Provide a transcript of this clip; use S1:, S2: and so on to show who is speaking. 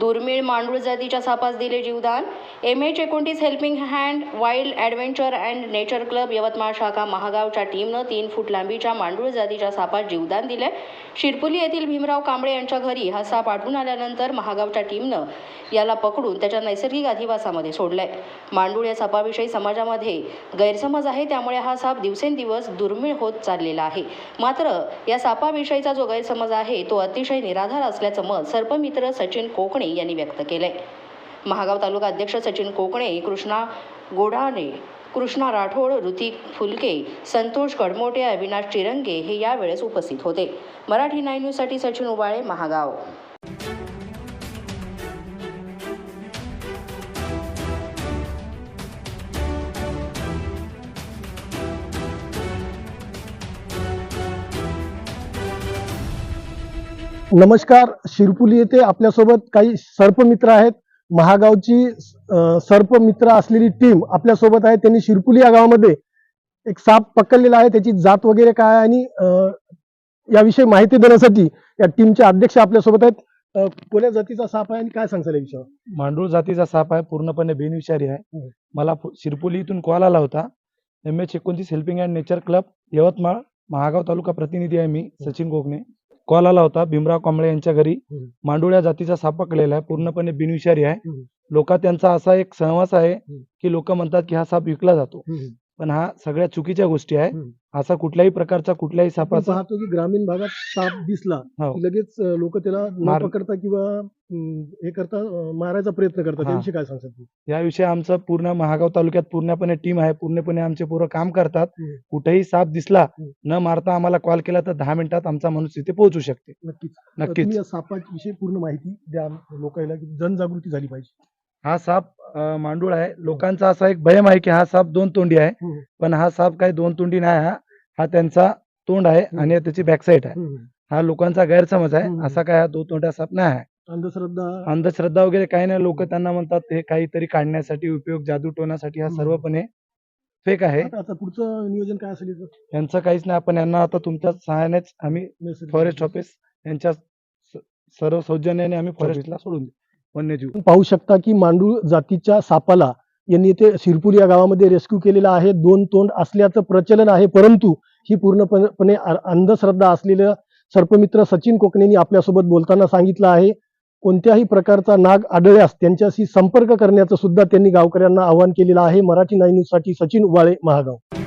S1: दुर्मिळ मांडूळ जातीच्या सापास दिले जीवदान. एम एच एकोणतीस helping hand wild adventure and nature club Yavatmal शाखा महागावच्या टीमनं तीन फूट लांबीच्या मांडूळ जातीच्या सापास जीवदान दिले शिरपुली येथील भीमराव कांबळे यांच्या घरी हा साप आढळून आल्यानंतर महागावच्या टीमनं याला पकडून त्याच्या नैसर्गिक अधिवासामध्ये सोडलंय. मांडूळ या सापाविषयी समाजामध्ये गैरसमज आहे त्यामुळे हा साप दिवसेंदिवस दुर्मिळ होत चाललेला आहे. मात्र या सापाविषयीचा जो गैरसमज आहे तो अतिशय निराधार असल्याचं मत सर्पमित्र सचिन कोकणे यांनी व्यक्त केलंय. महागाव तालुका अध्यक्ष सचिन कोकणे कृष्णा गोडाणे कृष्णा राठोड ऋतिक फुलके संतोष कडमोटे अविनाश चिरंगे हे यावेळेस उपस्थित होते. मराठी नाईन न्यूजसाठी सचिन उबाळे महागाव.
S2: नमस्कार शिरपुली येथे आपल्यासोबत काही सर्पमित्र आहेत. महागावची सर्पमित्र असलेली टीम आपल्यासोबत आहे. त्यांनी शिरपुली या गावामध्ये एक साप पकडलेला आहे. त्याची जात वगैरे काय आणि याविषयी माहिती देण्यासाठी या टीमचे अध्यक्ष आपल्यासोबत आहेत. कोण्या जातीचा साप आहे आणि काय सांगताल या विषयावर?
S3: मांडूळ जातीचा साप आहे. पूर्णपणे बिनविषारी आहे. मला शिरपुली इथून कॉल आला होता. एम एच एकोणतीस helping and nature club Yavatmal Mahagaon taluka प्रतिनिधी आहे मी सचिन कोकणे कॉल आला होता भीमराव कांबळे यांच्या घरी
S2: हम्म.
S3: मांडूळ या जातीचा साप पकडलेला आहे पूर्णपणे बिनविषारी आहे. लोका त्यांचा असा एक सहवास आहे. की लोक म्हणतात की हा साप विकला जातो पण हा सगळ्या चुकीच्या गोष्टी आहे
S2: हम्म.
S3: असा कुठल्याही प्रकारचा कुठल्याही
S2: आपण
S3: सापाचा
S2: पाहतो की ग्रामीण भागात साप दिसला
S3: हो.
S2: की लगेच लोक त्याला न
S3: मार-
S2: पकडता किंवा अं, हे करता अं, मारायचा प्रयत्न करतात
S3: हा.
S2: त्याविषयी काय सांगतात तुम्ही?
S3: याविषयी आमचं पूर्ण महागाव तालुक्यात पूर्णपणे टीम आहे पूर्णपणे आमचे पूर्ण काम करतात
S2: हम्म.
S3: कुठेही साप दिसला
S2: हम्म.
S3: न मारता आम्हाला कॉल केला तर दहा मिनिटात आमचा माणूस तिथे पोहोचू शकते
S2: नक्कीच
S3: नक्कीच
S2: तुम्ही या सापाविषयी पूर्ण माहिती द्या लोकांना की जनजागृती झाली पाहिजे
S3: हा साप अं, मांडूळ आहे. लोकांचा असा एक भयम आहे की हा साप दोन तोंडी आहे.
S2: हम्म.
S3: पण हा साप काही दोन तोंडी नाही हा हा त्यांचा तोंड आहे. आणि त्याची बॅकसाईड आहे. हा लोकांचा गैरसमज आहे. असा काय हा दोन तोंड्या साप नाही आहे.
S2: अंधश्रद्धा.
S3: अंधश्रद्धा वगैरे काही नाही. लोक त्यांना म्हणतात हे काहीतरी काढण्यासाठी उपयोग जादू टोण्यासाठी हा
S2: हम्म.
S3: सर्वपणे फेक आहे.
S2: आता आता पुढचं नियोजन काय असेल याचं?
S3: यांचं काहीच नाही. आपण यांना आता तुमच्या सहाय्यानेच आम्ही
S2: नैसर्गिक
S3: फॉरेस्ट ऑफिस यांच्या स- सर्व सौजन्याने आम्ही फॉरेस्टला सोडून देऊ. वन्यजीव.
S2: पाहू शकता की मांडूळ जातीच्या सापाला यांनी इथे शिरपूर या गावामध्ये रेस्क्यू केलेला आहे. दोन तोंड असल्याचं प्रचलन आहे परंतु ही पूर्णपणे अंधश्रद्धा असलेलं सर्पमित्र सचिन कोकणेंनी आपल्यासोबत बोलताना सांगितलं आहे. कोणत्याही प्रकारचा नाग आढळल्यास त्यांच्याशी संपर्क करण्याचं सुद्धा त्यांनी गावकऱ्यांना आवाहन केलेलं आहे. मराठी नाईन न्यूजसाठी सचिन उबाळे महागाव.